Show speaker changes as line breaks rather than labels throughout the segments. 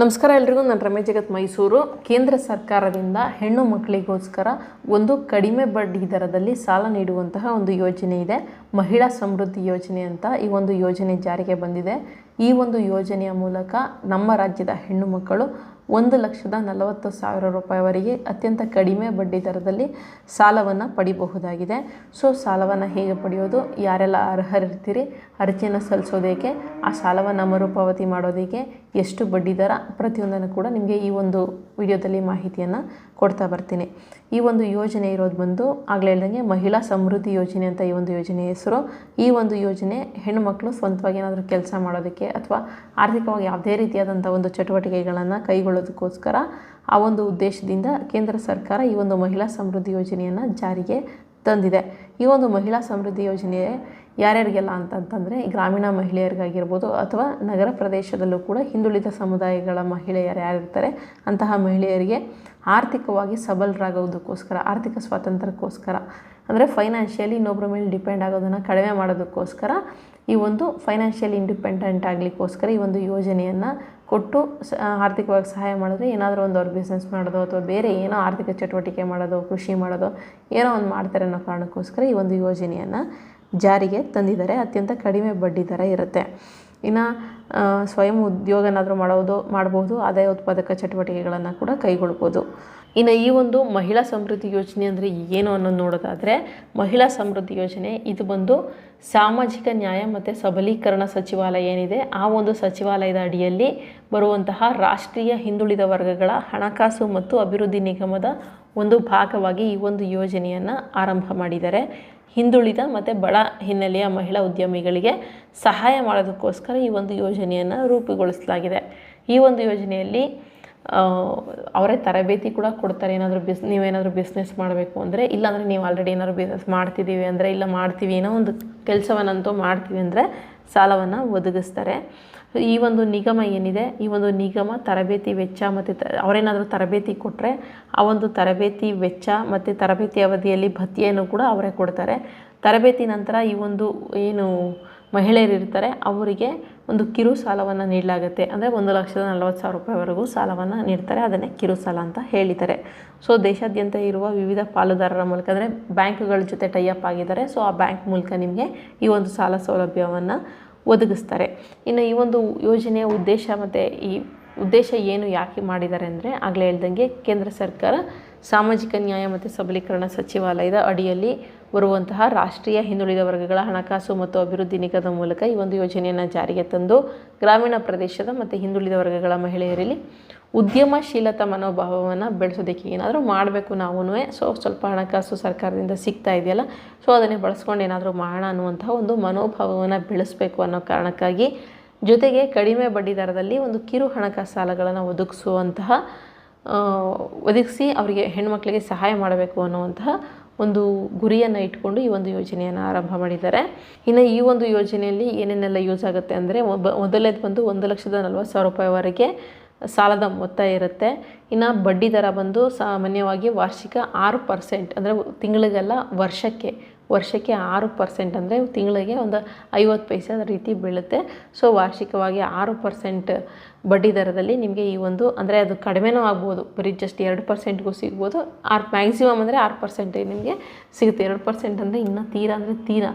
ನಮಸ್ಕಾರ ಎಲ್ರಿಗೂ, ನಾನು ರಮೇಶ್ ಜಗತ್ ಮೈಸೂರು. ಕೇಂದ್ರ ಸರ್ಕಾರದಿಂದ ಹೆಣ್ಣು ಮಕ್ಕಳಿಗೋಸ್ಕರ ಒಂದು ಕಡಿಮೆ ಬಡ್ಡಿ ದರದಲ್ಲಿ ಸಾಲ ನೀಡುವಂತಹ ಒಂದು ಯೋಜನೆ ಇದೆ. ಮಹಿಳಾ ಸಮೃದ್ಧಿ ಯೋಜನೆ ಅಂತ ಈ ಒಂದು ಯೋಜನೆ ಜಾರಿಗೆ ಬಂದಿದೆ. ಈ ಒಂದು ಯೋಜನೆಯ ಮೂಲಕ ನಮ್ಮ ರಾಜ್ಯದ ಹೆಣ್ಣು ಮಕ್ಕಳು ಒಂದು ಲಕ್ಷದ ನಲವತ್ತು ಸಾವಿರ ರೂಪಾಯಿವರೆಗೆ ಅತ್ಯಂತ ಕಡಿಮೆ ಬಡ್ಡಿ ದರದಲ್ಲಿ ಸಾಲವನ್ನು ಪಡಿಬಹುದಾಗಿದೆ. ಸೊ, ಸಾಲವನ್ನು ಹೇಗೆ ಪಡೆಯೋದು? ಯಾರೆಲ್ಲ ಅರ್ಹರಿರ್ತೀರಿ? ಅರ್ಜಿಯನ್ನು ಸಲ್ಲಿಸೋದಕ್ಕೆ ಆ ಸಾಲವನ್ನು ಮರುಪಾವತಿ ಮಾಡೋದಕ್ಕೆ ಎಷ್ಟು ಬಡ್ಡಿ ದರ? ಪ್ರತಿಯೊಂದನ್ನು ಕೂಡ ನಿಮಗೆ ಈ ಒಂದು ವಿಡಿಯೋದಲ್ಲಿ ಮಾಹಿತಿಯನ್ನು ಕೊಡ್ತಾ ಬರ್ತೀನಿ. ಈ ಒಂದು ಯೋಜನೆ ಇರೋದು ಬಂದು ಆಗಲೇ ಹೇಳ್ದಂಗೆ ಮಹಿಳಾ ಸಮೃದ್ಧಿ ಯೋಜನೆ ಅಂತ ಈ ಒಂದು ಯೋಜನೆ ಹೆಸರು. ಈ ಒಂದು ಯೋಜನೆ ಹೆಣ್ಣುಮಕ್ಕಳು ಸ್ವಂತವಾಗಿ ಏನಾದರೂ ಕೆಲಸ ಮಾಡೋದಕ್ಕೆ ಅಥವಾ ಆರ್ಥಿಕವಾಗಿ ಯಾವುದೇ ರೀತಿಯಾದಂಥ ಒಂದು ಚಟುವಟಿಕೆಗಳನ್ನು ಕೈಗೊಳ್ಳೋದಕ್ಕೋಸ್ಕರ ಆ ಒಂದು ಉದ್ದೇಶದಿಂದ ಕೇಂದ್ರ ಸರ್ಕಾರ ಈ ಒಂದು ಮಹಿಳಾ ಸಮೃದ್ಧಿ ಯೋಜನೆಯನ್ನು ಜಾರಿಗೆ ತಂದಿದೆ. ಈ ಒಂದು ಮಹಿಳಾ ಸಮೃದ್ಧಿ ಯೋಜನೆ ಯಾರ್ಯಾರಿಗೆಲ್ಲ ಅಂತಂತಂದರೆ ಗ್ರಾಮೀಣ ಮಹಿಳೆಯರಿಗಾಗಿರ್ಬೋದು ಅಥವಾ ನಗರ ಪ್ರದೇಶದಲ್ಲೂ ಕೂಡ ಹಿಂದುಳಿದ ಸಮುದಾಯಗಳ ಮಹಿಳೆಯರು ಯಾರಿರ್ತಾರೆ ಅಂತಹ ಮಹಿಳೆಯರಿಗೆ ಆರ್ಥಿಕವಾಗಿ ಸಬಲರಾಗೋದಕ್ಕೋಸ್ಕರ, ಆರ್ಥಿಕ ಸ್ವಾತಂತ್ರ್ಯಕ್ಕೋಸ್ಕರ, ಅಂದರೆ ಫೈನಾನ್ಷಿಯಲಿ ಇನ್ನೊಬ್ಬರ ಮೇಲೆ ಡಿಪೆಂಡ್ ಆಗೋದನ್ನು ಕಡಿಮೆ ಮಾಡೋದಕ್ಕೋಸ್ಕರ ಈ ಒಂದು ಫೈನಾನ್ಷಿಯಲಿ ಇಂಡಿಪೆಂಡೆಂಟ್ ಆಗಲಿಕ್ಕೋಸ್ಕರ ಈ ಒಂದು ಯೋಜನೆಯನ್ನು ಕೊಟ್ಟು ಆರ್ಥಿಕವಾಗಿ ಸಹಾಯ ಮಾಡಿದ್ರೆ ಏನಾದರೂ ಒಂದು ಅವ್ರು ಬಿಸ್ನೆಸ್ ಮಾಡೋದು ಅಥವಾ ಬೇರೆ ಏನೋ ಆರ್ಥಿಕ ಚಟುವಟಿಕೆ ಮಾಡೋದು, ಕೃಷಿ ಮಾಡೋದು ಏನೋ ಒಂದು ಮಾಡ್ತಾರೆ ಅನ್ನೋ ಕಾರಣಕ್ಕೋಸ್ಕರ ಈ ಒಂದು ಯೋಜನೆಯನ್ನು ಜಾರಿಗೆ ತಂದಿದ್ದಾರೆ. ಅತ್ಯಂತ ಕಡಿಮೆ ಬಡ್ಡಿ ದರ ಇರುತ್ತೆ. ಇನ್ನು ಸ್ವಯಂ ಉದ್ಯೋಗನಾದರೂ ಮಾಡೋದು, ಮಾಡ್ಬೋದು, ಆದಾಯ ಉತ್ಪಾದಕ ಚಟುವಟಿಕೆಗಳನ್ನು ಕೂಡ ಕೈಗೊಳ್ಬೋದು. ಇನ್ನು ಈ ಒಂದು ಮಹಿಳಾ ಸಮೃದ್ಧಿ ಯೋಜನೆ ಅಂದರೆ ಏನು ಅನ್ನೋದು ನೋಡೋದಾದರೆ, ಮಹಿಳಾ ಸಮೃದ್ಧಿ ಯೋಜನೆ, ಇದು ಬಂದು ಸಾಮಾಜಿಕ ನ್ಯಾಯ ಮತ್ತು ಸಬಲೀಕರಣ ಸಚಿವಾಲಯ ಏನಿದೆ, ಆ ಒಂದು ಸಚಿವಾಲಯದ ಅಡಿಯಲ್ಲಿ ಬರುವಂತಹ ರಾಷ್ಟ್ರೀಯ ಹಿಂದುಳಿದ ವರ್ಗಗಳ ಹಣಕಾಸು ಮತ್ತು ಅಭಿವೃದ್ಧಿ ನಿಗಮದ ಒಂದು ಭಾಗವಾಗಿ ಈ ಒಂದು ಯೋಜನೆಯನ್ನು ಆರಂಭ ಮಾಡಿದ್ದಾರೆ. ಹಿಂದುಳಿದ ಮತ್ತು ಬಡ ಹಿನ್ನೆಲೆಯ ಮಹಿಳಾ ಉದ್ಯಮಿಗಳಿಗೆ ಸಹಾಯ ಮಾಡೋದಕ್ಕೋಸ್ಕರ ಈ ಒಂದು ಯೋಜನೆಯನ್ನು ರೂಪುಗೊಳಿಸಲಾಗಿದೆ. ಈ ಒಂದು ಯೋಜನೆಯಲ್ಲಿ ಅವರೇ ತರಬೇತಿ ಕೂಡ ಕೊಡ್ತಾರೆ. ಏನಾದರೂ ಬಿಸ್, ನೀವೇನಾದರೂ ಬಿಸ್ನೆಸ್ ಮಾಡಬೇಕು ಅಂದರೆ, ಇಲ್ಲಾಂದರೆ ನೀವು ಆಲ್ರೆಡಿ ಏನಾದರೂ ಬಿಸ್ನೆಸ್ ಮಾಡ್ತಿದ್ದೀವಿ ಅಂದರೆ, ಇಲ್ಲ ಮಾಡ್ತೀವಿ ಏನೋ ಒಂದು ಕೆಲಸವನ್ನಂತೂ ಮಾಡ್ತೀವಿ ಅಂದರೆ ಸಾಲವನ್ನು ಒದಗಿಸ್ತಾರೆ. ಈ ಒಂದು ನಿಗಮ ಏನಿದೆ? ಈ ಒಂದು ನಿಗಮ ತರಬೇತಿ ವೆಚ್ಚ ಮತ್ತು ಅವರೇನಾದರೂ ತರಬೇತಿ ಕೊಟ್ಟರೆ ಆ ಒಂದು ತರಬೇತಿ ವೆಚ್ಚ ಮತ್ತು ತರಬೇತಿ ಅವಧಿಯಲ್ಲಿ ಭತ್ಯೆಯನ್ನು ಕೂಡ ಅವರೇ ಕೊಡ್ತಾರೆ. ತರಬೇತಿ ನಂತರ ಈ ಒಂದು ಏನು ಮಹಿಳೆಯರಿರ್ತಾರೆ ಅವರಿಗೆ ಒಂದು ಕಿರು ಸಾಲವನ್ನು ನೀಡಲಾಗುತ್ತೆ. ಅಂದರೆ ಒಂದು ಲಕ್ಷದ ನಲವತ್ತು ಸಾವಿರ ರೂಪಾಯಿವರೆಗೂ ಸಾಲವನ್ನು ನೀಡ್ತಾರೆ, ಅದನ್ನೇ ಕಿರು ಸಾಲ ಅಂತ ಹೇಳಿದ್ದಾರೆ. ಸೊ ದೇಶಾದ್ಯಂತ ಇರುವ ವಿವಿಧ ಪಾಲುದಾರರ ಮೂಲಕ, ಅಂದರೆ ಬ್ಯಾಂಕ್ಗಳ ಜೊತೆ ಟೈಅಪ್ ಆಗಿದ್ದಾರೆ. ಸೊ ಆ ಬ್ಯಾಂಕ್ ಮೂಲಕ ನಿಮಗೆ ಈ ಒಂದು ಸಾಲ ಸೌಲಭ್ಯವನ್ನು ಒದಗಿಸ್ತಾರೆ. ಇನ್ನು ಈ ಒಂದು ಯೋಜನೆಯ ಉದ್ದೇಶ ಮತ್ತು ಈ ಉದ್ದೇಶ ಏನು ಯಾಕೆ ಮಾಡಿದ್ದಾರೆ ಅಂದರೆ ಆಗಲೇ ಹೇಳ್ದಂಗೆ ಕೇಂದ್ರ ಸರ್ಕಾರ ಸಾಮಾಜಿಕ ನ್ಯಾಯ ಮತ್ತು ಸಬಲೀಕರಣ ಸಚಿವಾಲಯದ ಅಡಿಯಲ್ಲಿ ಬರುವಂತಹ ರಾಷ್ಟ್ರೀಯ ಹಿಂದುಳಿದ ವರ್ಗಗಳ ಹಣಕಾಸು ಮತ್ತು ಅಭಿವೃದ್ಧಿ ನಿಗಮದ ಮೂಲಕ ಈ ಒಂದು ಯೋಜನೆಯನ್ನು ಜಾರಿಗೆ ತಂದು ಗ್ರಾಮೀಣ ಪ್ರದೇಶದ ಮತ್ತು ಹಿಂದುಳಿದ ವರ್ಗಗಳ ಮಹಿಳೆಯರಲ್ಲಿ ಉದ್ಯಮಶೀಲತಾ ಮನೋಭಾವವನ್ನು ಬೆಳೆಸೋದಕ್ಕೆ ಏನಾದರೂ ಮಾಡಬೇಕು ನಾವೂ ಸೊ ಸ್ವಲ್ಪ ಹಣಕಾಸು ಸರ್ಕಾರದಿಂದ ಸಿಗ್ತಾ ಇದೆಯಲ್ಲ ಸೊ ಅದನ್ನೇ ಬಳಸ್ಕೊಂಡು ಏನಾದರೂ ಮಾಡೋಣ ಅನ್ನುವಂಥ ಒಂದು ಮನೋಭಾವವನ್ನು ಬೆಳೆಸಬೇಕು ಅನ್ನೋ ಕಾರಣಕ್ಕಾಗಿ ಜೊತೆಗೆ ಕಡಿಮೆ ಬಡ್ಡಿ ದರದಲ್ಲಿ ಒಂದು ಕಿರು ಹಣಕಾಸು ಸಾಲಗಳನ್ನು ಒದಗಿಸುವಂತಹ ಒದಗಿಸಿ ಅವರಿಗೆ ಹೆಣ್ಮಕ್ಳಿಗೆ ಸಹಾಯ ಮಾಡಬೇಕು ಅನ್ನುವಂತಹ ಒಂದು ಗುರಿಯನ್ನು ಇಟ್ಕೊಂಡು ಈ ಒಂದು ಯೋಜನೆಯನ್ನು ಆರಂಭ ಮಾಡಿದ್ದಾರೆ. ಇನ್ನು ಈ ಒಂದು ಯೋಜನೆಯಲ್ಲಿ ಏನೇನೆಲ್ಲ ಯೂಸ್ ಆಗುತ್ತೆ ಅಂದರೆ ಒಬ್ಬ ಮೊದಲನೇದು ಬಂದು ಒಂದು ಲಕ್ಷದ ನಲ್ವತ್ತು ಸಾವಿರ ರೂಪಾಯಿವರೆಗೆ ಸಾಲದ ಮೊತ್ತ ಇರುತ್ತೆ. ಇನ್ನು ಬಡ್ಡಿ ದರ ಬಂದು ಸಾಮಾನ್ಯವಾಗಿ ವಾರ್ಷಿಕ ಆರು ಪರ್ಸೆಂಟ್ ಅಂದರೆ ತಿಂಗಳಿಗೆಲ್ಲ ವರ್ಷಕ್ಕೆ ವರ್ಷಕ್ಕೆ ಆರು ಪರ್ಸೆಂಟ್ ಅಂದರೆ ತಿಂಗಳಿಗೆ ಒಂದು ಐವತ್ತು ಪೈಸೆ ರೀತಿ ಬೀಳುತ್ತೆ. ಸೊ ವಾರ್ಷಿಕವಾಗಿ ಆರು ಪರ್ಸೆಂಟ್ ಬಡ್ಡಿ ದರದಲ್ಲಿ ನಿಮಗೆ ಈ ಒಂದು ಅಂದರೆ ಅದು ಕಡಿಮೆನೂ ಆಗ್ಬೋದು. ಬರೀ ಜಸ್ಟ್ ಎರಡು ಪರ್ಸೆಂಟ್ಗೂ ಸಿಗ್ಬೋದು. ಆರು ಮ್ಯಾಕ್ಸಿಮಮ್ ಅಂದರೆ ಆರು ಪರ್ಸೆಂಟ್ ನಿಮಗೆ ಸಿಗುತ್ತೆ. ಎರಡು ಪರ್ಸೆಂಟ್ ಅಂದರೆ ಇನ್ನೂ ತೀರಾ ಅಂದರೆ ತೀರಾ.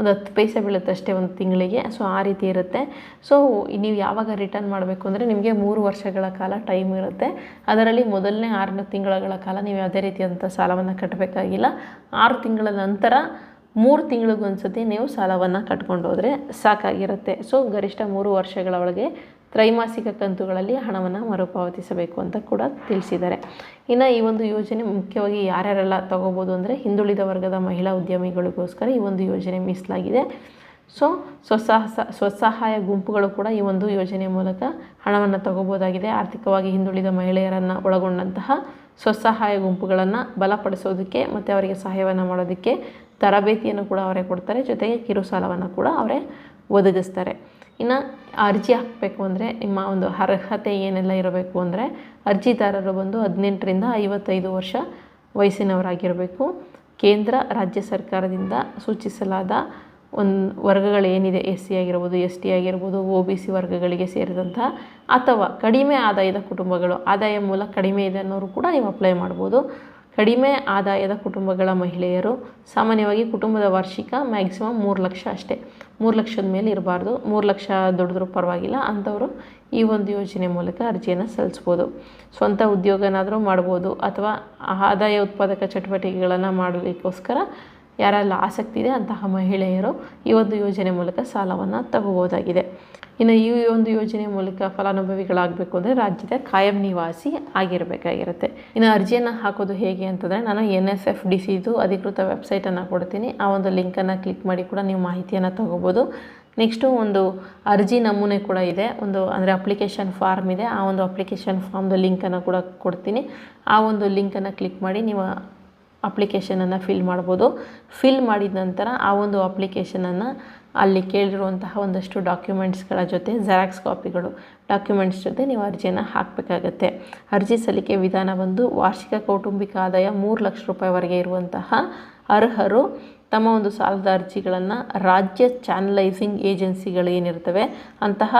ಒಂದು ಹತ್ತು ಪೈಸೆ ಬೀಳುತ್ತೆ ಅಷ್ಟೇ ಒಂದು ತಿಂಗಳಿಗೆ. ಸೊ ಆ ರೀತಿ ಇರುತ್ತೆ. ಸೊ ನೀವು ಯಾವಾಗ ರಿಟರ್ನ್ ಮಾಡಬೇಕು ಅಂದರೆ ನಿಮಗೆ ಮೂರು ವರ್ಷಗಳ ಕಾಲ ಟೈಮ್ ಇರುತ್ತೆ. ಅದರಲ್ಲಿ ಮೊದಲನೇ ಆರು ತಿಂಗಳ ಕಾಲ ನೀವು ಯಾವುದೇ ರೀತಿಯಾದಂಥ ಸಾಲವನ್ನು ಕಟ್ಟಬೇಕಾಗಿಲ್ಲ. ಆರು ತಿಂಗಳ ನಂತರ ಮೂರು ತಿಂಗಳಿಗೊಂದ್ಸತಿ ನೀವು ಸಾಲವನ್ನು ಕಟ್ಕೊಂಡು ಹೋದರೆ ಸಾಕಾಗಿರುತ್ತೆ. ಸೊ ಗರಿಷ್ಠ ಮೂರು ವರ್ಷಗಳ ಒಳಗೆ ತ್ರೈಮಾಸಿಕ ಕಂತುಗಳಲ್ಲಿ ಹಣವನ್ನು ಮರುಪಾವತಿಸಬೇಕು ಅಂತ ಕೂಡ ತಿಳಿಸಿದ್ದಾರೆ. ಇನ್ನು ಈ ಒಂದು ಯೋಜನೆ ಮುಖ್ಯವಾಗಿ ಯಾರ್ಯಾರೆಲ್ಲ ತಗೋಬೋದು ಅಂದರೆ ಹಿಂದುಳಿದ ವರ್ಗದ ಮಹಿಳಾ ಉದ್ಯಮಿಗಳಿಗೋಸ್ಕರ ಈ ಒಂದು ಯೋಜನೆ ಮೀಸಲಾಗಿದೆ. ಸೊ ಸ್ವಸಹ ಸ್ವಸಹಾಯ ಗುಂಪುಗಳು ಕೂಡ ಈ ಒಂದು ಯೋಜನೆಯ ಮೂಲಕ ಹಣವನ್ನು ತಗೋಬೋದಾಗಿದೆ. ಆರ್ಥಿಕವಾಗಿ ಹಿಂದುಳಿದ ಮಹಿಳೆಯರನ್ನು ಒಳಗೊಂಡಂತಹ ಸ್ವಸಹಾಯ ಗುಂಪುಗಳನ್ನು ಬಲಪಡಿಸೋದಕ್ಕೆ ಮತ್ತು ಅವರಿಗೆ ಸಹಾಯವನ್ನು ಮಾಡೋದಕ್ಕೆ ತರಬೇತಿಯನ್ನು ಕೂಡ ಅವರೇ ಕೊಡ್ತಾರೆ. ಜೊತೆಗೆ ಕಿರು ಸಾಲವನ್ನು ಕೂಡ ಅವರೇ ಒದಗಿಸ್ತಾರೆ. ಇನ್ನು ಅರ್ಜಿ ಹಾಕಬೇಕು ಅಂದರೆ ನಿಮ್ಮ ಒಂದು ಅರ್ಹತೆ ಏನೆಲ್ಲ ಇರಬೇಕು ಅಂದರೆ ಅರ್ಜಿದಾರರು ಬಂದು ಹದಿನೆಂಟರಿಂದ ಐವತ್ತೈದು ವರ್ಷ ವಯಸ್ಸಿನವರಾಗಿರಬೇಕು. ಕೇಂದ್ರ, ರಾಜ್ಯ ಸರ್ಕಾರದಿಂದ ಸೂಚಿಸಲಾದ ಒಂದು ವರ್ಗಗಳು ಏನಿದೆ, ಎಸ್ ಸಿ ಆಗಿರ್ಬೋದು, ಎಸ್ ಟಿ ಆಗಿರ್ಬೋದು, ಒ ಬಿ ಸಿ ವರ್ಗಗಳಿಗೆ ಸೇರಿದಂತಹ ಅಥವಾ ಕಡಿಮೆ ಆದಾಯದ ಕುಟುಂಬಗಳು, ಆದಾಯ ಮೂಲ ಕಡಿಮೆ ಇದೆ ಅನ್ನೋರು ಕೂಡ ನೀವು ಅಪ್ಲೈ ಮಾಡ್ಬೋದು. ಕಡಿಮೆ ಆದಾಯದ ಕುಟುಂಬಗಳ ಮಹಿಳೆಯರು ಸಾಮಾನ್ಯವಾಗಿ ಕುಟುಂಬದ ವಾರ್ಷಿಕ ಮ್ಯಾಕ್ಸಿಮಮ್ ಮೂರು ಲಕ್ಷ ಅಷ್ಟೇ. ಮೂರು ಲಕ್ಷದ ಮೇಲೆ ಇರಬಾರ್ದು. ಮೂರು ಲಕ್ಷ ದೊಡ್ಡದ್ರು ಪರವಾಗಿಲ್ಲ. ಅಂಥವರು ಈ ಒಂದು ಯೋಜನೆ ಮೂಲಕ ಅರ್ಜಿಯನ್ನು ಸಲ್ಲಿಸ್ಬೋದು. ಸ್ವಂತ ಉದ್ಯೋಗನಾದರೂ ಮಾಡ್ಬೋದು ಅಥವಾ ಆದಾಯ ಉತ್ಪಾದಕ ಚಟುವಟಿಕೆಗಳನ್ನು ಮಾಡಲಿಕ್ಕೋಸ್ಕರ ಯಾರೆಲ್ಲ ಆಸಕ್ತಿ ಇದೆ ಅಂತಹ ಮಹಿಳೆಯರು ಈ ಒಂದು ಯೋಜನೆ ಮೂಲಕ ಸಾಲವನ್ನು ತಗೋಬೋದಾಗಿದೆ. ಇನ್ನು ಈ ಒಂದು ಯೋಜನೆ ಮೂಲಕ ಫಲಾನುಭವಿಗಳಾಗಬೇಕು ಅಂದರೆ ರಾಜ್ಯದ ಕಾಯಂ ನಿವಾಸಿ ಆಗಿರಬೇಕಾಗಿರುತ್ತೆ. ಇನ್ನು ಅರ್ಜಿಯನ್ನು ಹಾಕೋದು ಹೇಗೆ ಅಂತಂದರೆ ನಾನು ಎನ್ ಎಸ್ ಎಫ್ ಡಿ ಸಿದು ಅಧಿಕೃತ ವೆಬ್ಸೈಟನ್ನು ಕೊಡ್ತೀನಿ. ಆ ಒಂದು ಲಿಂಕನ್ನು ಕ್ಲಿಕ್ ಮಾಡಿ ಕೂಡ ನೀವು ಮಾಹಿತಿಯನ್ನು ತಗೋಬೋದು. ನೆಕ್ಸ್ಟು ಒಂದು ಅರ್ಜಿ ನಮೂನೆ ಕೂಡ ಇದೆ. ಒಂದು ಅಂದರೆ ಅಪ್ಲಿಕೇಶನ್ ಫಾರ್ಮ್ ಇದೆ. ಆ ಒಂದು ಅಪ್ಲಿಕೇಶನ್ ಫಾರ್ಮ್ದು ಲಿಂಕನ್ನು ಕೂಡ ಕೊಡ್ತೀನಿ. ಆ ಒಂದು ಲಿಂಕನ್ನು ಕ್ಲಿಕ್ ಮಾಡಿ ನೀವು ಅಪ್ಲಿಕೇಶನನ್ನು ಫಿಲ್ ಮಾಡ್ಬೋದು. ಫಿಲ್ ಮಾಡಿದ ನಂತರ ಆ ಒಂದು ಅಪ್ಲಿಕೇಶನನ್ನು ಅಲ್ಲಿ ಕೇಳಿರುವಂತಹ ಒಂದಷ್ಟು ಡಾಕ್ಯುಮೆಂಟ್ಸ್ಗಳ ಜೊತೆ ಜೆರಾಕ್ಸ್ ಕಾಪಿಗಳು ಡಾಕ್ಯುಮೆಂಟ್ಸ್ ಜೊತೆ ನೀವು ಅರ್ಜಿಯನ್ನು ಹಾಕಬೇಕಾಗತ್ತೆ. ಅರ್ಜಿ ಸಲ್ಲಿಕೆ ವಿಧಾನ ಬಂದು ವಾರ್ಷಿಕ ಕೌಟುಂಬಿಕ ಆದಾಯ ಮೂರು ಲಕ್ಷ ರೂಪಾಯಿವರೆಗೆ ಇರುವಂತಹ ಅರ್ಹರು ತಮ್ಮ ಒಂದು ಸಾಲದ ಅರ್ಜಿಗಳನ್ನು ರಾಜ್ಯ ಚಾನಲೈಸಿಂಗ್ ಏಜೆನ್ಸಿಗಳು ಏನಿರ್ತವೆ, ಅಂತಹ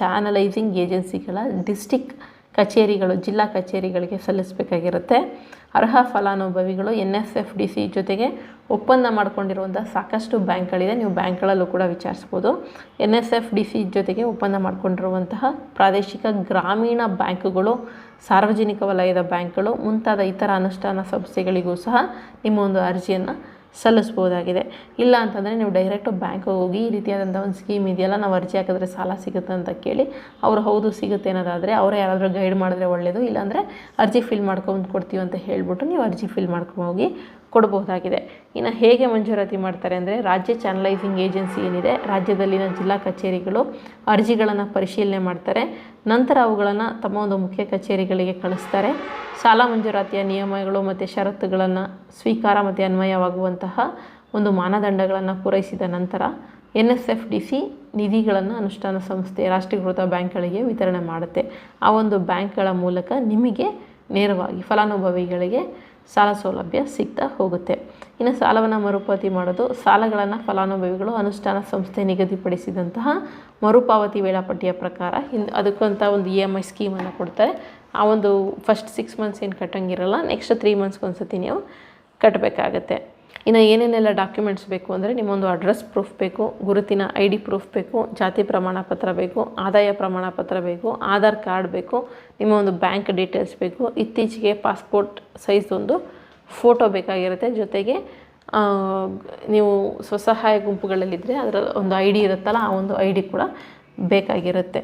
ಚಾನಲೈಸಿಂಗ್ ಏಜೆನ್ಸಿಗಳ ಡಿಸ್ಟಿಕ್ ಕಚೇರಿಗಳು, ಜಿಲ್ಲಾ ಕಚೇರಿಗಳಿಗೆ ಸಲ್ಲಿಸಬೇಕಾಗಿರುತ್ತೆ. ಅರ್ಹ ಫಲಾನುಭವಿಗಳು N S F D C ಜೊತೆಗೆ ಒಪ್ಪಂದ ಮಾಡಿಕೊಂಡಿರುವಂಥ ಸಾಕಷ್ಟು ಬ್ಯಾಂಕ್ಗಳಿದೆ. ನೀವು ಬ್ಯಾಂಕ್ಗಳಲ್ಲೂ ಕೂಡ ವಿಚಾರಿಸ್ಬೋದು. N S F D C ಜೊತೆಗೆ ಒಪ್ಪಂದ ಮಾಡಿಕೊಂಡಿರುವಂತಹ ಪ್ರಾದೇಶಿಕ ಗ್ರಾಮೀಣ ಬ್ಯಾಂಕುಗಳು, ಸಾರ್ವಜನಿಕ ವಲಯದ ಬ್ಯಾಂಕ್ಗಳು, ಮುಂತಾದ ಇತರ ಅನುಷ್ಠಾನ ಸಂಸ್ಥೆಗಳಿಗೂ ಸಹ ನಿಮ್ಮ ಒಂದು ಅರ್ಜಿಯನ್ನು ಸಲ್ಲಿಸ್ಬೋದಾಗಿದೆ. ಇಲ್ಲ ಅಂತಂದರೆ ನೀವು ಡೈರೆಕ್ಟು ಬ್ಯಾಂಕಿಗೆ ಹೋಗಿ ಈ ರೀತಿಯಾದಂಥ ಒಂದು ಸ್ಕೀಮ್ ಇದೆಯಲ್ಲ, ನಾವು ಅರ್ಜಿ ಹಾಕಿದ್ರೆ ಸಾಲ ಸಿಗುತ್ತೆ ಅಂತ ಕೇಳಿ ಅವರು ಹೌದು ಸಿಗುತ್ತೆ ಅನ್ನೋದಾದರೆ ಅವರೇ ಯಾರಾದರೂ ಗೈಡ್ ಮಾಡಿದ್ರೆ ಒಳ್ಳೆಯದು ಇಲ್ಲಾಂದರೆ ಅರ್ಜಿ ಫಿಲ್ ಮಾಡ್ಕೊಂಡು ಕೊಡ್ತೀವಿ ಅಂತ ಹೇಳ್ಬಿಟ್ಟು ನೀವು ಅರ್ಜಿ ಫಿಲ್ ಮಾಡ್ಕೊಂಡು ಹೋಗಿ ಕೊಡ್ಬೋದಾಗಿದೆ ಇನ್ನು ಹೇಗೆ ಮಂಜೂರಾತಿ ಮಾಡ್ತಾರೆ ಅಂದರೆ ರಾಜ್ಯ ಚಾನಲೈಸಿಂಗ್ ಏಜೆನ್ಸಿ ಏನಿದೆ, ರಾಜ್ಯದಲ್ಲಿನ ಜಿಲ್ಲಾ ಕಚೇರಿಗಳು ಅರ್ಜಿಗಳನ್ನು ಪರಿಶೀಲನೆ ಮಾಡ್ತಾರೆ. ನಂತರ ಅವುಗಳನ್ನು ತಮ್ಮ ಒಂದು ಮುಖ್ಯ ಕಚೇರಿಗಳಿಗೆ ಕಳಿಸ್ತಾರೆ. ಸಾಲ ಮಂಜೂರಾತಿಯ ನಿಯಮಗಳು ಮತ್ತು ಷರತ್ತುಗಳನ್ನು ಸ್ವೀಕಾರ ಮತ್ತು ಅನ್ವಯವಾಗುವಂತಹ ಒಂದು ಮಾನದಂಡಗಳನ್ನು ಪೂರೈಸಿದ ನಂತರ N S F D C ನಿಧಿಗಳನ್ನು ಅನುಷ್ಠಾನ ಸಂಸ್ಥೆ ರಾಷ್ಟ್ರೀಕೃತ ಬ್ಯಾಂಕ್ಗಳಿಗೆ ವಿತರಣೆ ಮಾಡುತ್ತೆ. ಆ ಒಂದು ಬ್ಯಾಂಕ್ಗಳ ಮೂಲಕ ನಿಮಗೆ ನೇರವಾಗಿ ಫಲಾನುಭವಿಗಳಿಗೆ ಸಾಲ ಸೌಲಭ್ಯ ಸಿಗ್ತಾ ಹೋಗುತ್ತೆ. ಇನ್ನು ಸಾಲವನ್ನು ಮರುಪಾವತಿ ಮಾಡೋದು ಸಾಲಗಳನ್ನು ಫಲಾನುಭವಿಗಳು ಅನುಷ್ಠಾನ ಸಂಸ್ಥೆ ನಿಗದಿಪಡಿಸಿದಂತಹ ಮರುಪಾವತಿ ವೇಳಾಪಟ್ಟಿಯ ಪ್ರಕಾರ. ಹಿಂದೆ ಅದಕ್ಕಂತ ಒಂದು ಇ ಎಂ ಐ ಸ್ಕೀಮನ್ನು ಕೊಡ್ತಾರೆ. ಆ ಒಂದು ಫಸ್ಟ್ ಸಿಕ್ಸ್ ಮಂತ್ಸ್ ಏನು ಕಟ್ಟಂಗಿರಲ್ಲ ನೆಕ್ಸ್ಟ್ ತ್ರೀ ಮಂತ್ಸ್ಗೆ ಒಂದು ಸತಿ ನೀವು ಕಟ್ಟಬೇಕಾಗತ್ತೆ ಇನ್ನು ಏನೇನೆಲ್ಲ ಡಾಕ್ಯುಮೆಂಟ್ಸ್ ಬೇಕು ಅಂದರೆ ನಿಮ್ಮೊಂದು ಅಡ್ರೆಸ್ ಪ್ರೂಫ್ ಬೇಕು, ಗುರುತಿನ ಐ ಡಿ ಪ್ರೂಫ್ ಬೇಕು, ಜಾತಿ ಪ್ರಮಾಣ ಪತ್ರ ಬೇಕು, ಆದಾಯ ಪ್ರಮಾಣ ಪತ್ರ ಬೇಕು, ಆಧಾರ್ ಕಾರ್ಡ್ ಬೇಕು ನಿಮ್ಮ ಒಂದು ಬ್ಯಾಂಕ್ ಡೀಟೇಲ್ಸ್ ಬೇಕು, ಇತ್ತೀಚೆಗೆ ಪಾಸ್ಪೋರ್ಟ್ ಸೈಜ್ ಒಂದು ಫೋಟೋ ಬೇಕಾಗಿರುತ್ತೆ. ಜೊತೆಗೆ ನೀವು ಸ್ವಸಹಾಯ ಗುಂಪುಗಳಲ್ಲಿದ್ದರೆ ಅದರ ಒಂದು ಐ ಡಿ ಇರುತ್ತಲ್ಲ, ಆ ಒಂದು ಐ ಡಿ ಕೂಡ ಬೇಕಾಗಿರುತ್ತೆ.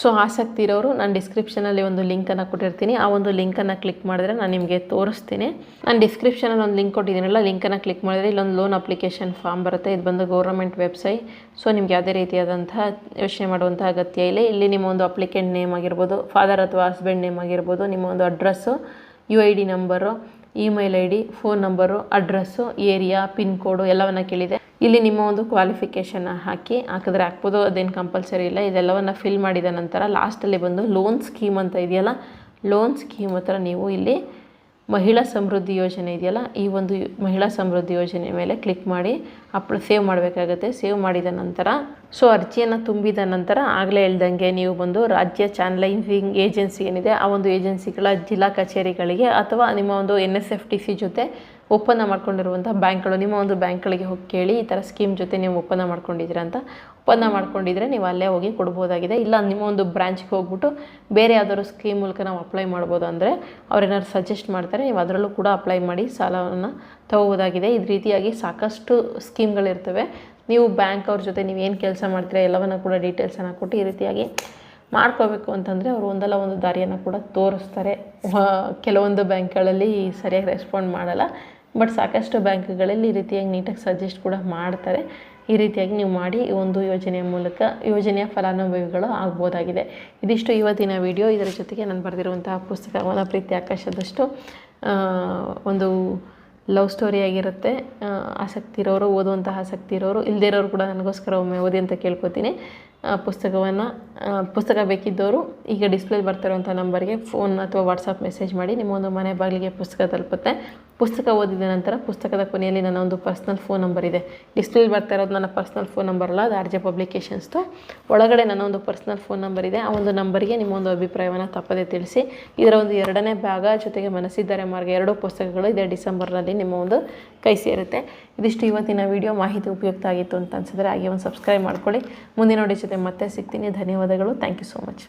ಸೊ ಆಸಕ್ತಿ ಇರೋರು ನಾನು ಡಿಸ್ಕ್ರಿಪ್ಷನಲ್ಲಿ ಒಂದು ಲಿಂಕನ್ನು ಕೊಟ್ಟಿರ್ತೀನಿ. ಆ ಒಂದು ಲಿಂಕನ್ನು ಕ್ಲಿಕ್ ಮಾಡಿದ್ರೆ ನಾನು ನಿಮಗೆ ತೋರಿಸ್ತೀನಿ. ನಾನು ಡಿಸ್ಕ್ರಿಪ್ಷನಲ್ಲಿ ಒಂದು ಲಿಂಕ್ ಕೊಟ್ಟಿದ್ದೀನಲ್ಲ, ಲಿಂಕನ್ನು ಕ್ಲಿಕ್ ಮಾಡಿದ್ರೆ ಇಲ್ಲೊಂದು ಲೋನ್ ಅಪ್ಲಿಕೇಶನ್ ಫಾರ್ಮ್ ಬರುತ್ತೆ. ಇದು ಬಂದು ಗೌರ್ಮೆಂಟ್ ವೆಬ್ಸೈಟ್ ಸೊ ನಿಮ್ಗೆ ಯಾವುದೇ ರೀತಿಯಾದಂತಹ ಯೋಚನೆ ಮಾಡುವಂಥ ಅಗತ್ಯ ಇಲ್ಲ. ಇಲ್ಲಿ ನಿಮ್ಮ ಒಂದು ಅಪ್ಲಿಕೆಂಟ್ ನೇಮ್ ಆಗಿರ್ಬೋದು ಫಾದರ್ ಅಥವಾ ಹಸ್ಬೆಂಡ್ ನೇಮ್ ಆಗಿರ್ಬೋದು, ನಿಮ್ಮ ಒಂದು address U I D number email I D, phone number, address, area, pin code ಎಲ್ಲವನ್ನು ಕೇಳಿದೆ. ಇಲ್ಲಿ ನಿಮ್ಮ ಒಂದು ಕ್ವಾಲಿಫಿಕೇಷನ್ನ ಹಾಕಿ ಹಾಕಿದ್ರೆ ಹಾಕ್ಬೋದು ಅದೇನು ಕಂಪಲ್ಸರಿ ಇಲ್ಲ. ಇದೆಲ್ಲವನ್ನು ಫಿಲ್ ಮಾಡಿದ ನಂತರ ಲಾಸ್ಟಲ್ಲಿ ಬಂದು ಲೋನ್ ಸ್ಕೀಮ್ ಅಂತ ಇದೆಯಲ್ಲ? ಲೋನ್ ಸ್ಕೀಮ್ ಹತ್ರ ನೀವು ಇಲ್ಲಿ ಮಹಿಳಾ ಸಮೃದ್ಧಿ ಯೋಜನೆ ಇದೆಯಲ್ಲ, ಈ ಒಂದು ಮಹಿಳಾ ಸಮೃದ್ಧಿ ಯೋಜನೆ ಮೇಲೆ ಕ್ಲಿಕ್ ಮಾಡಿ, ಅಪ್ಲ ಸೇವ್ ಮಾಡಬೇಕಾಗುತ್ತೆ. ಸೇವ್ ಮಾಡಿದ ನಂತರ ಸೊ ಅರ್ಜಿಯನ್ನು ತುಂಬಿದ ನಂತರ ಆಗಲೇ ಹೇಳ್ದಂಗೆ ನೀವು ಬಂದು ರಾಜ್ಯ ಚಾನಲೈಸಿಂಗ್ ಏಜೆನ್ಸಿ ಏನಿದೆ, ಆ ಒಂದು ಏಜೆನ್ಸಿಗಳ ಜಿಲ್ಲಾ ಕಚೇರಿಗಳಿಗೆ ಅಥವಾ ನಿಮ್ಮ ಒಂದು ಎನ್ ಎಸ್ ಜೊತೆ ಒಪ್ಪಂದ ಮಾಡ್ಕೊಂಡಿರುವಂಥ ಬ್ಯಾಂಕ್ಗಳು, ನಿಮ್ಮ ಒಂದು ಬ್ಯಾಂಕ್ಗಳಿಗೆ ಹೋಗಿ ಕೇಳಿ ಈ ಥರ ಸ್ಕೀಮ್ ಜೊತೆ ನೀವು ಒಪ್ಪಂದ ಮಾಡ್ಕೊಂಡಿದ್ದೀರಾ ಅಂತ ಒಪ್ಪಂದ ಮಾಡ್ಕೊಂಡಿದ್ರೆ ನೀವು ಅಲ್ಲೇ ಹೋಗಿ ಕೊಡ್ಬೋದಾಗಿದೆ. ಇಲ್ಲ, ನಿಮ್ಮ ಒಂದು ಬ್ರಾಂಚ್ಗೆ ಹೋಗ್ಬಿಟ್ಟು ಬೇರೆ ಯಾವ್ದಾದ್ರು ಸ್ಕೀಮ್ ಮೂಲಕ ನಾವು ಅಪ್ಲೈ ಮಾಡ್ಬೋದು ಅಂದರೆ ಅವ್ರೇನಾದ್ರು ಸಜೆಸ್ಟ್ ಮಾಡ್ತಾರೆ, ನೀವು ಅದರಲ್ಲೂ ಕೂಡ ಅಪ್ಲೈ ಮಾಡಿ ಸಾಲವನ್ನು ತಗೋಬೋದಾಗಿದೆ. ಇದು ರೀತಿಯಾಗಿ ಸಾಕಷ್ಟು ಸ್ಕೀಮ್ಗಳಿರ್ತವೆ ನೀವು ಬ್ಯಾಂಕ್ ಅವ್ರ ಜೊತೆ ನೀವು ಏನು ಕೆಲಸ ಮಾಡ್ತೀರಾ ಎಲ್ಲವನ್ನು ಕೂಡ ಡೀಟೇಲ್ಸನ್ನು ಕೊಟ್ಟು ಈ ರೀತಿಯಾಗಿ ಮಾಡ್ಕೋಬೇಕು ಅಂತಂದರೆ ಅವರು ಒಂದಲ್ಲ ಒಂದು ದಾರಿಯನ್ನು ಕೂಡ ತೋರಿಸ್ತಾರೆ. ಕೆಲವೊಂದು ಬ್ಯಾಂಕ್ಗಳಲ್ಲಿ ಸರಿಯಾಗಿ ರೆಸ್ಪಾಂಡ್ ಮಾಡಲ್ಲ. ಬಟ್ ಸಾಕಷ್ಟು ಬ್ಯಾಂಕ್ಗಳಲ್ಲಿ ಈ ರೀತಿಯಾಗಿ ನೀಟಾಗಿ ಸಜೆಸ್ಟ್ ಕೂಡ ಮಾಡ್ತಾರೆ. ಈ ರೀತಿಯಾಗಿ ನೀವು ಮಾಡಿ ಒಂದು ಯೋಜನೆಯ ಮೂಲಕ ಯೋಜನೆಯ ಫಲಾನುಭವಿಗಳು ಆಗ್ಬೋದಾಗಿದೆ. ಇದಿಷ್ಟು ಇವತ್ತಿನ ವಿಡಿಯೋ ಇದರ ಜೊತೆಗೆ ನಾನು ಬರೆದಿರುವಂತಹ ಪುಸ್ತಕ ಅವನ ಪ್ರೀತಿ ಆಕಾಶದಷ್ಟು ಒಂದು ಲವ್ ಸ್ಟೋರಿ ಆಗಿರುತ್ತೆ. ಆಸಕ್ತಿ ಇರೋರು, ಓದುವಂತಹ ಆಸಕ್ತಿ ಇರೋರು ಇಲ್ಲದೇ ಇರೋರು ಕೂಡ ನನಗೋಸ್ಕರ ಒಮ್ಮೆ ಓದಿ ಅಂತ ಕೇಳ್ಕೊತೀನಿ. ಪುಸ್ತಕವನ್ನು ಪುಸ್ತಕ ಬೇಕಿದ್ದವರು ಈಗ ಡಿಸ್ಪ್ಲೇ ಬರ್ತಿರೋಂಥ ನಂಬರ್ಗೆ ಫೋನ್ ಅಥವಾ ವಾಟ್ಸಪ್ ಮೆಸೇಜ್ ಮಾಡಿ ನಿಮ್ಮ ಒಂದು ಮನೆ ಬಾಗಿಲಿಗೆ ಪುಸ್ತಕ ತಲುಪುತ್ತೆ. ಪುಸ್ತಕ ಓದಿದ ನಂತರ ಪುಸ್ತಕದ ಕೊನೆಯಲ್ಲಿ ನನ್ನ ಒಂದು ಪರ್ಸ್ನಲ್ ಫೋನ್ ನಂಬರ್ ಇದೆ. ಡಿಸ್ಪ್ಲೇಲಿ ಬರ್ತಾ ಇರೋದು ನನ್ನ ಪರ್ಸ್ನಲ್ ಫೋನ್ ನಂಬರ್ ಅಲ್ಲ, ಅದು ಆರ್ ಜೆ ಪಬ್ಲಿಕೇಶನ್ಸ್ದು ಒಳಗಡೆ ನನ್ನ ಒಂದು ಪರ್ಸ್ನಲ್ ಫೋನ್ ನಂಬರ್ ಇದೆ. ಆ ಒಂದು ನಂಬರ್ಗೆ ನಿಮ್ಮ ಒಂದು ಅಭಿಪ್ರಾಯವನ್ನು ತಪ್ಪದೇ ತಿಳಿಸಿ. ಇದರ ಒಂದು ಎರಡನೇ ಭಾಗ ಜೊತೆಗೆ ಮನಸ್ಸಿದ್ದಾರೆ ಮಾರ್ಗ ಎರಡೂ ಪುಸ್ತಕಗಳು ಇದೆ ಡಿಸೆಂಬರ್ನಲ್ಲಿ. ನಿಮ್ಮ ಒಂದು ಕೈ ಸೇರುತ್ತೆ. ಇದಿಷ್ಟು ಇವತ್ತಿನ ವಿಡಿಯೋ ಮಾಹಿತಿ ಉಪಯುಕ್ತ ಆಗಿತ್ತು ಅಂತ ಅನ್ಸಿದ್ರೆ ಹಾಗೆ ಒಂದು ಸಬ್ಸ್ಕ್ರೈಬ್ ಮಾಡ್ಕೊಳ್ಳಿ. ಮುಂದಿನ ನೋಡಿ ಜೊತೆ ಮತ್ತೆ ಸಿಗ್ತೀನಿ. ಧನ್ಯವಾದಗಳು. Thank you so much